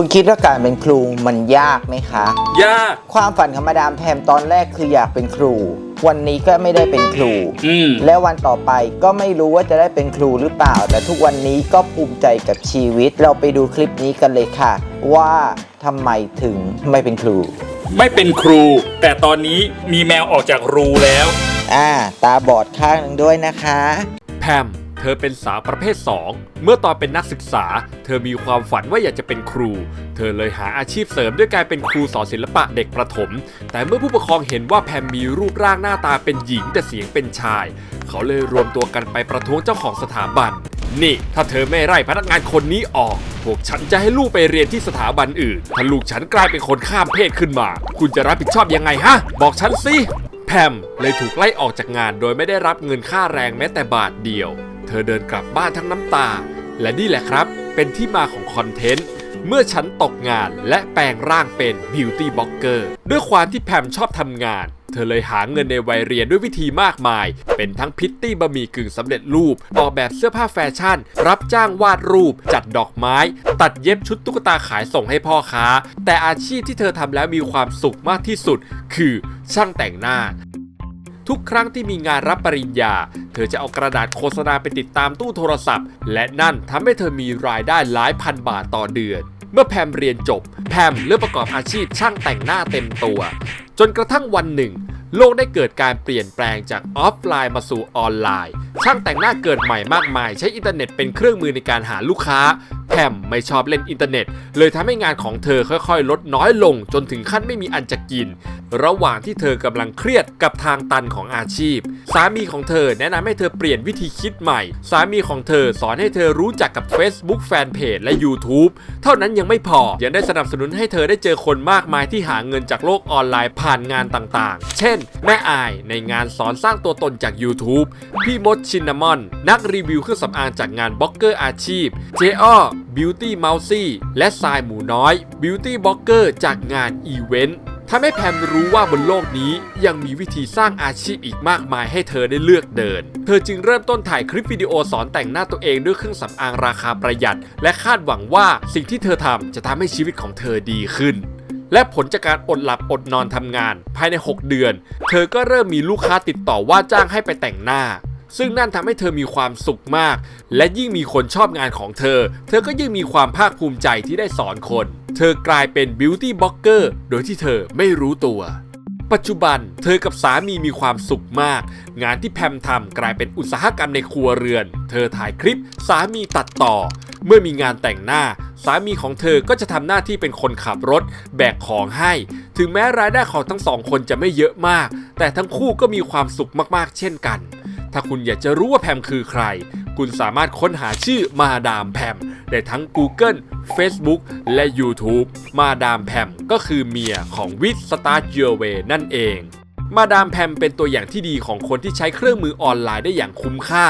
คุณคิดว่าการเป็นครูมันยากไหมคะ ยาก ความฝันของมาดามแพมตอนแรกคืออยากเป็นครู วันนี้ก็ไม่ได้เป็นครู อืม และวันต่อไปก็ไม่รู้ว่าจะได้เป็นครูหรือเปล่า แต่ทุกวันนี้ก็ภูมิใจกับชีวิต เราไปดูคลิปนี้กันเลยค่ะ ว่าทำไมถึงไม่เป็นครู ไม่เป็นครู แต่ตอนนี้มีแมวออกจากรูแล้ว อ่า ตาบอดข้างหนึ่งด้วยนะคะ แพม เธอเป็นสาวประเภท 2 เมื่อตอนเป็นนักศึกษา เธอมีความฝันว่าอยากจะเป็นครู เธอเลยหาอาชีพเสริมด้วยการเป็นครูสอนศิลปะเด็กประถม แต่เมื่อผู้ปกครองเห็นว่าแพมมีรูปร่างหน้าตาเป็นหญิงแต่เสียงเป็นชาย เขาเลยรวมตัวกันไปประท้วงเจ้าของสถาบัน นี่ ถ้าเธอไม่ไล่พนักงานคนนี้ออก พวกฉันจะให้ลูกไปเรียนที่สถาบันอื่น ถ้าลูกฉันกลายเป็นคนข้ามเพศขึ้นมา คุณจะรับผิดชอบยังไงฮะ บอกฉันสิ แพมเลยถูกไล่ออกจากงานโดยไม่ได้รับเงินค่าแรงแม้แต่บาทเดียว เธอเดินกลับบ้านทั้งน้ำตา และนี่แหละครับ เป็นที่มาของคอนเทนต์ เมื่อฉันตกงานและแปลงร่างเป็นบิวตี้บล็อกเกอร์ด้วยความที่แพมชอบทำงาน เธอเลยหาเงินในวัยเรียนด้วยวิธีมากมาย เป็นทั้งพิตตี้บะหมี่กึ่งสำเร็จรูป ออกแบบเสื้อผ้าแฟชั่น รับจ้างวาดรูป จัดดอกไม้ ตัดเย็บชุดตุ๊กตาขายส่งให้พ่อค้า แต่อาชีพที่เธอทำแล้วมีความสุขมากที่สุด คือช่างแต่งหน้า ทุกครั้งที่มีงานรับปริญญา เธอจะเอากระดาษโฆษณาไปติดตามตู้โทรศัพท์ และนั่นทำให้เธอมีรายได้หลายพันบาทต่อเดือน เมื่อแพมเรียนจบ แพมเลือกประกอบอาชีพช่างแต่งหน้าเต็มตัว จนกระทั่งวันหนึ่ง โลกได้เกิดการเปลี่ยนแปลงจากออฟไลน์มาสู่ออนไลน์ ช่างแต่งหน้าเกิดใหม่มากมาย ใช้อินเทอร์เน็ตเป็นเครื่องมือในการหาลูกค้า แพมไม่ชอบเล่นอินเทอร์เน็ต เลยทำให้งานของเธอค่อยๆ ลดน้อยลงจนถึงขั้นไม่มีอันจะกิน ระหว่างที่เธอกำลังเครียดกับทางตันของอาชีพ สามีของเธอแนะนำให้เธอเปลี่ยนวิธีคิดใหม่ สามีของเธอสอนให้เธอรู้จักกับ Facebook Fanpage และ YouTube เท่านั้นยังไม่พอ ยังได้สนับสนุนให้เธอได้เจอคนมากมายที่หาเงินจากโลกออนไลน์ผ่านงานต่างๆ เช่น แม่อายในงานสอนสร้างตัวตนจาก YouTube พี่มดชินนามอน นักรีวิวเครื่องสำอางจากงานบล็อกเกอร์อาชีพ เจอ้อ บิวตี้เมลซี่และทรายหมูน้อยบิวตี้บล็อกเกอร์จากงานอีเวนต์ทำให้แพมรู้ว่าบนโลกนี้ยังมีวิธีสร้างอาชีพอีกมากมายให้เธอได้เลือกเดิน เธอจึงเริ่มต้นถ่ายคลิปวิดีโอสอนแต่งหน้าตัวเองด้วยเครื่องสำอางราคาประหยัด และคาดหวังว่าสิ่งที่เธอทำจะทำให้ชีวิตของเธอดีขึ้น และผลจากการอดหลับอดนอนทำงาน ภายใน 6 เดือน เธอก็เริ่มมีลูกค้าติดต่อว่าจ้างให้ไปแต่งหน้า ซึ่งนั่นทำให้เธอมีความสุขมาก และยิ่งมีคนชอบงานของเธอ เธอก็ยิ่งมีความภาคภูมิใจที่ได้สอนคน เธอกลายเป็นบิวตี้บล็อกเกอร์โดยที่เธอไม่รู้ตัวปัจจุบันเธอกับสามีมีความสุขมาก งานที่แพมทำกลายเป็นอุตสาหกรรมในครัวเรือน เธอถ่ายคลิปสามีตัดต่อ เมื่อมีงานแต่งหน้า สามีของเธอก็จะทำหน้าที่เป็นคนขับรถ แบกของให้ ถึงแม้รายได้ของทั้งสองคนจะไม่เยอะมาก แต่ทั้งคู่ก็มีความสุขมากๆ เช่นกัน ถ้าคุณอยากจะรู้ว่าแพมคือใคร คุณสามารถค้นหาชื่อมาดามแพมได้ทั้ง Google Facebook และ YouTube มาดามแพมก็คือเมียของวิทสตาร์เจอเวนั่นเองมาดามแพมเป็นตัวอย่างที่ดีของคนที่ใช้เครื่องมือออนไลน์ได้อย่างคุ้มค่า